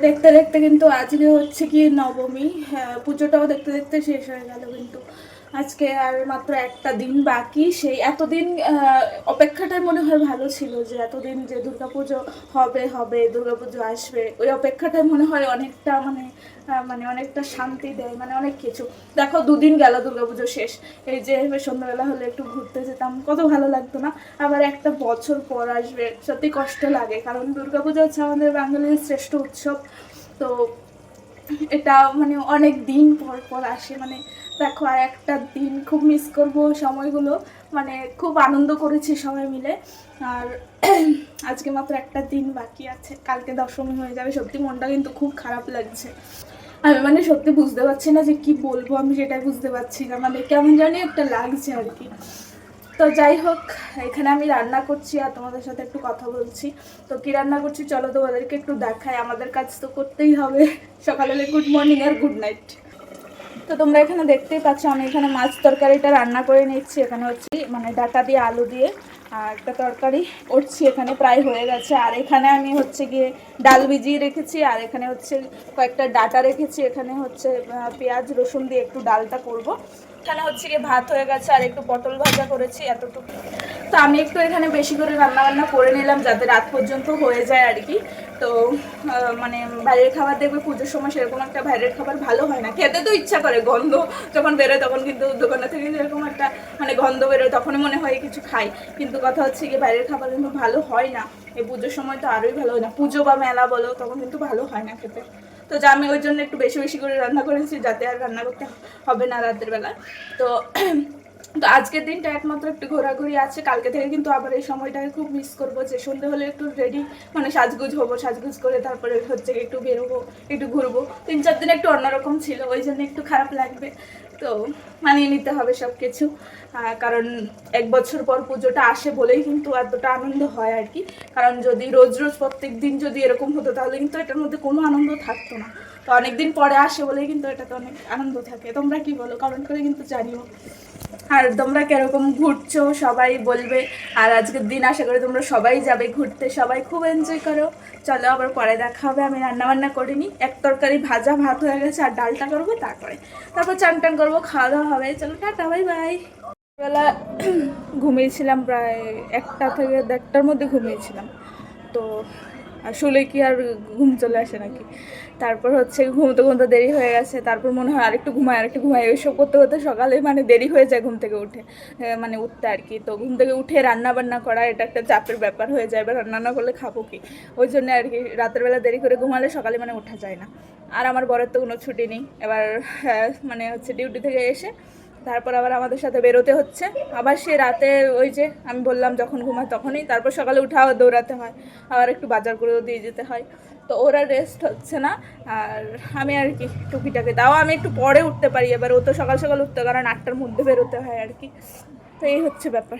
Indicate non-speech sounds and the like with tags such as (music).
দেখতে দেখতে কিন্তু আজকে হচ্ছে কি নবমী হ্যাঁ, পুজোটাও দেখতে দেখতে শেষ হয়ে গেল কিন্তু। আজকে আর মাত্র একটা দিন বাকি। সেই এতদিন অপেক্ষাটাই মনে হয় ভালো ছিল যে এতদিন যে দুর্গাপুজো হবে হবে, দুর্গাপুজো আসবে, ওই অপেক্ষাটাই মনে হয় অনেকটা মানে মানে অনেকটা শান্তি দেয় মানে অনেক কিছু। দেখো, দুদিন গেল দুর্গাপুজো শেষ। এই যে সন্ধ্যাবেলা হলে একটু ঘুরতে যেতাম, কত ভালো লাগতো না? আবার একটা বছর পর আসবে, সত্যি কষ্ট লাগে, কারণ দুর্গাপুজো হচ্ছে আমাদের বাঙালির শ্রেষ্ঠ উৎসব। তো এটা মানে অনেক দিন পর পর আসে মানে দেখো, আর একটা দিন খুব মিস করব সময়গুলো। মানে খুব আনন্দ করেছি সবাই মিলে। আর (clears throat) আজকে মাত্র একটা দিন বাকি আছে। কালকে দশমী হয়ে যাবে। সত্যি মনটা কিন্তু খুব খারাপ লাগছে। আমি মানে সত্যি বুঝতে পারছি না যে কি বলব আমি সেটাই বুঝতে পারছি না। মানে কেমন জানি একটা লাগছে আর কি। তো যাই হোক, এখানে আমি রান্না করছি আর তোমাদের সাথে একটু কথা বলছি। তো কি রান্না করছি চলো তোমাদেরকে একটু দেখাই। আমাদের কাজ তো করতেই হবে। সকালে গুড মর্নিং আর গুড নাইট তো তোমরা এখানে দেখতেই পাচ্ছ, আমি এখানে মাছ তরকারিটা রান্না করে নিচ্ছি। এখানে হচ্ছে মানে ডাটা দিয়ে আলু দিয়ে, আর একটা তরকারি করছি। এখানে প্রায় হয়ে গেছে। আর এখানে আমি হচ্ছে গিয়ে ডাল ভিজিয়ে রেখেছি, আর এখানে হচ্ছে কয়েকটা ডাটা রেখেছি। এখানে হচ্ছে পেঁয়াজ, রসুন দিয়ে একটু ডালটা করব। এখানে হচ্ছে গিয়ে ভাত হয়ে গেছে আর একটু পটল ভাজা করেছি এতটুকু। তো আমি একটু এখানে বেশি করে রান্না বান্না করে নিলাম যাতে রাত পর্যন্ত হয়ে যায় আর কি। তো মানে বাইরের খাবার দেখবে পুজোর সময় সেরকম একটা বাইরের খাবার ভালো হয় না। খেতে তো ইচ্ছা করে গন্ধ যখন বেরোয় তখন কিন্তু দোকানে থেকে যেরকম একটা মানে গন্ধ বেরোয়, তখনই মনে হয় কিছু খাই। কিন্তু কথা হচ্ছে গিয়ে বাইরের খাবার কিন্তু ভালো হয় না। এই পুজোর সময় তো আরোই ভালো হয় না। পুজো বা মেলা বলো, তখন কিন্তু ভালো হয় না খেতে। তো যা আমি ওই জন্য একটু বেশি বেশি করে রান্না করেছি যাতে আর রান্না করতে হবে না রাতের বেলা। তো তো আজকের দিনটা একমাত্র একটু ঘোরাঘুরি আছে। কালকে থেকে কিন্তু আবার এই সময়টাকে খুব মিস করব যে সন্ধে হলে একটু রেডি মানে সাজগুজ হব, সাজগুজ করে তারপরে হচ্ছে একটু বেরোবো, একটু ঘুরবো। তিন চার দিন একটু অন্যরকম ছিল, ওই জন্য একটু খারাপ লাগবে। তো মানিয়ে নিতে হবে সব কিছু কারণ এক বছর পর পুজোটা আসে বলেই কিন্তু এতটা আনন্দ হয় আর কি। কারণ যদি রোজ রোজ প্রত্যেক দিন যদি এরকম হতো, তাহলে কিন্তু এটার মধ্যে কোনো আনন্দ থাকতো না। তো অনেকদিন পরে আসে বলেই কিন্তু এটাতে অনেক আনন্দ থাকে। তোমরা কি বলো? কমেন্ট করে কিন্তু জানিও। আর তোমরা কীরকম ঘুরছো? সবাই বলবে। আর আজকের দিন আশা করি তোমরা সবাই যাবে ঘুরতে। সবাই খুব এনজয় করো। চলো, আবার পরে দেখা হবে। আমি রান্না বান্না করিনি। এক তরকারি ভাজা ভাত হয়ে গেছে আর ডালটা করব তারপরে। তারপর চান টান করব, খাওয়া দাওয়া হবে। চলো, টাটা, বাই বাই। বেলা (clears throat) ঘুমিয়েছিলাম প্রায় একটা থেকে দেড়টার মধ্যে ঘুমিয়েছিলাম। তো আসলে কি আর ঘুম চলে আসে নাকি? তারপর হচ্ছে ঘুমতে ঘুমতে দেরি হয়ে গেছে তারপর মনে হয় আরেকটু ঘুমায় আরেকটু ঘুমায় ওইসব করতে করতে সকালে মানে দেরি হয়ে যায় ঘুম থেকে উঠে মানে উঠতে আর কি। তো ঘুম থেকে উঠে রান্না বান্না করা এটা একটা চাপের ব্যাপার হয়ে যায় এবার রান্না না করলে খাব কি? ওই জন্য আর কি রাতের বেলা দেরি করে ঘুমালে সকালে মানে ওঠা যায় না। আর আমার বরের তো কোনো ছুটি নেই এবার হ্যাঁ, মানে হচ্ছে ডিউটি থেকে এসে তারপর আবার আমাদের সাথে বেরোতে হচ্ছে। আবার সে রাতে ওই যে আমি বললাম যখন ঘুমায় তখনই, তারপর সকালে উঠাও দৌড়াতে হয়। আবার একটু বাজার করেও দিয়ে যেতে হয়। তো ওরা রেস্ট হচ্ছে না। আর আমি আর কি টুকিটাকে তাও আমি একটু পরে উঠতে পারি। এবার ও তো সকাল সকাল উঠতে, কারণ আটটার মধ্যে বেরোতে হয় আর কি। তো এই হচ্ছে ব্যাপার।